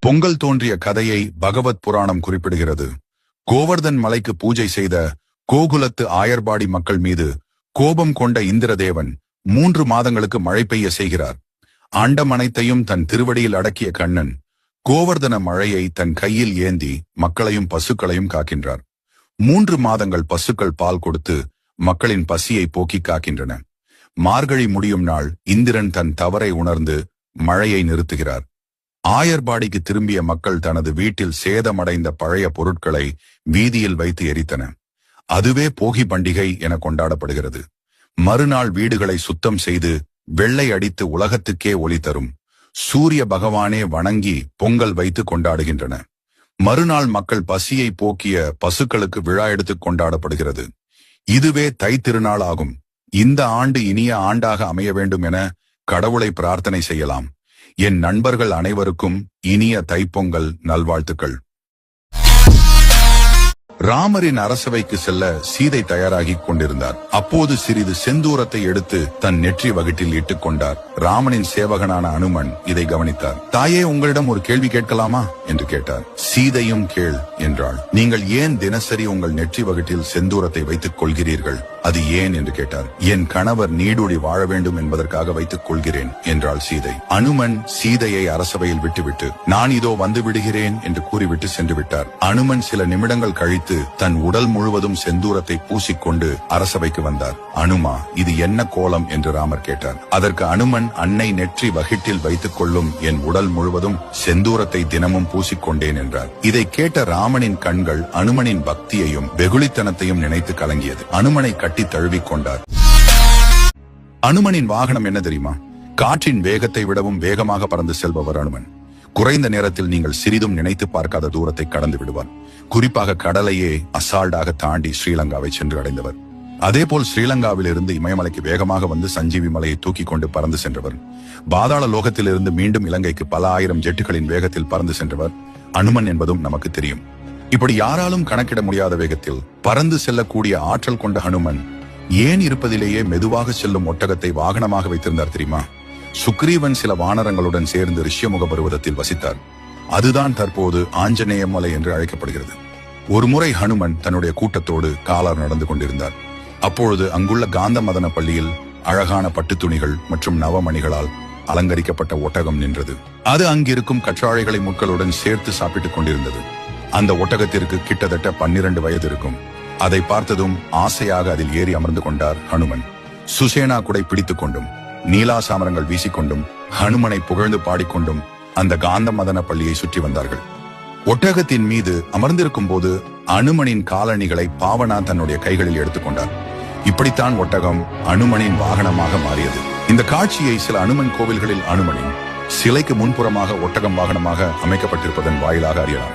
பொங்கல் தோன்றிய கதையை பகவத் புராணம் குறிப்பிடுகிறது. கோவர்தன் மலைக்கு பூஜை செய்த கோகுலத்து ஆயர்பாடி மக்கள் மீது கோபம் கொண்ட இந்திரதேவன் மூன்று மாதங்களுக்கு மழை பெய்ய செய்கிறார். ஆண்டமனைத்தையும் தன் திருவடியில் அடக்கிய கண்ணன் கோவர்தன மழையை தன் கையில் ஏந்தி மக்களையும் பசுக்களையும் காக்கின்றார். மூன்று மாதங்கள் பசுக்கள் பால் கொடுத்து மக்களின் பசியை போக்கி காக்கின்றன. மார்கழி முடியும் நாள் இந்திரன் தன் தவறை உணர்ந்து மழையை நிறுத்துகிறார். ஆயர்பாடிக்கு திரும்பிய மக்கள் தனது வீட்டில் சேதமடைந்த பழைய பொருட்களை வீதியில் வைத்து எரித்தன. அதுவே போகி பண்டிகை என கொண்டாடப்படுகிறது. மறுநாள் வீடுகளை சுத்தம் செய்து வெள்ளை அடித்து உலகத்துக்கே ஒளி தரும். சூரிய பகவானே வணங்கி பொங்கல் வைத்து கொண்டாடுகின்றன. மறுநாள் மக்கள் பசியை போக்கிய பசுக்களுக்கு விழா எடுத்து கொண்டாடப்படுகிறது. இதுவே தை திருநாள் ஆகும். இந்த ஆண்டு இனிய ஆண்டாக அமைய வேண்டும் என கடவுளை பிரார்த்தனை செய்யலாம். என் நண்பர்கள் அனைவருக்கும் இனிய தைப்பொங்கல் நல்வாழ்த்துக்கள். ராமரின் அரசவைக்கு செல்ல சீதை தயாராகிக் கொண்டிருந்தார். அப்போது சிறிது செந்தூரத்தை எடுத்து தன் நெற்றி வகுட்டில் இட்டுக் கொண்டார். ராமனின் சேவகனான அனுமன் இதை கவனித்தார். தாயே உங்களிடம் ஒரு கேள்வி கேட்கலாமா? என்று கேட்டார். சீதையும் கேள் என்றாள். நீங்கள் ஏன் தினசரி உங்கள் நெற்றி வகுட்டில் செந்தூரத்தை வைத்துக் கொள்கிறீர்கள்? அது ஏன் என்று கேட்டார். என் கணவர் நீடூடி வாழ வேண்டும் என்பதற்காக வைத்துக் கொள்கிறேன் என்றாள் சீதை. அனுமன் சீதையை அரசவையில் விட்டுவிட்டு நான் இதோ வந்து விடுகிறேன் என்று கூறிவிட்டு சென்று விட்டார் அனுமன் சில நிமிடங்கள் கழித்து தன் உடல் முழுவதும் செந்தூரத்தை பூசிக்கொண்டு அரசவைக்கு வந்தார். அனுமா இது என்ன கோலம் என்று ராமர் கேட்டார். அதற்கு அனுமன் அன்னை நெற்றி வகிட்டில் வைத்துக் கொள்ளும் என் உடல் முழுவதும் செந்தூரத்தை தினமும் பூசிக்கொண்டேன் என்றார். இதை கேட்ட ராமனின் கண்கள் அனுமனின் பக்தியையும் வெகுளித்தனத்தையும் நினைத்து கலங்கியது. அனுமனை கட்ட தழுவிக் கொண்டார் அனுமனின் வாகனம் என்ன தெரியுமா? காற்றின் வேகத்தை விடவும் வேகமாக பறந்து செல்பவர் அனுமன். குறைந்த நேரத்தில் நீங்கள் சிறிதும் நினைத்து பார்க்காத தூரத்தை கடந்து விடுவார். குறிப்பாக கடலையே அசால்டாக தாண்டி ஸ்ரீலங்காவை சென்று அடைந்தவர். அதேபோல் ஸ்ரீலங்காவில் இருந்து இமயமலைக்கு வேகமாக வந்து சஞ்சீவி மலையை தூக்கி கொண்டு பறந்து சென்றவர். பாதாள லோகத்திலிருந்து மீண்டும் இலங்கைக்கு பல ஆயிரம் ஜெட்டுகளின் வேகத்தில் பறந்து சென்றவர் அனுமன் என்பதும் நமக்கு தெரியும். இப்படி யாராலும் கணக்கிட முடியாத வேகத்தில் பறந்து செல்லக்கூடிய ஆற்றல் கொண்ட ஹனுமன் ஏன் இருப்பதிலேயே மெதுவாக செல்லும் ஒட்டகத்தை வாகனமாக வைத்திருந்தார் தெரியுமா? சுக்ரீவன் சில வானரங்களுடன் சேர்ந்து ரிஷ்யமுக பருவதத்தில் வசித்தார். அதுதான் தற்போது ஆஞ்சநேய மலை என்று அழைக்கப்படுகிறது. ஒருமுறை ஹனுமன் தன்னுடைய கூட்டத்தோடு காலார் நடந்து கொண்டிருந்தார். அப்பொழுது அங்குள்ள காந்த மதன பள்ளியில் அழகான பட்டு துணிகள் மற்றும் நவமணிகளால் அலங்கரிக்கப்பட்ட ஒட்டகம் நின்றது. அது அங்கிருக்கும் கற்றாழைகளை முட்களுடன் சேர்த்து சாப்பிட்டுக் கொண்டிருந்தது. அந்த ஒட்டகத்திற்கு கிட்டத்தட்ட பன்னிரண்டு வயது இருக்கும். அதை பார்த்ததும் ஆசையாக அதில் ஏறி அமர்ந்து கொண்டார் ஹனுமன். சுசேனா குடை பிடித்துக் கொண்டும் நீலா சாமரங்கள் வீசிக்கொண்டும் ஹனுமனை புகழ்ந்து பாடிக்கொண்டும் அந்த காந்த மதன பள்ளியை சுற்றி வந்தார்கள். ஒட்டகத்தின் மீது அமர்ந்திருக்கும் போது அனுமனின் காலணிகளை பாவனா தன்னுடைய கைகளில் எடுத்துக்கொண்டார் இப்படித்தான் ஒட்டகம் அனுமனின் வாகனமாக மாறியது. இந்த காட்சியை சில அனுமன் கோவில்களில் அனுமனின் சிலைக்கு முன்புறமாக ஒட்டகம் வாகனமாக அமைக்கப்பட்டிருப்பதன் வாயிலாக அறியலாம்.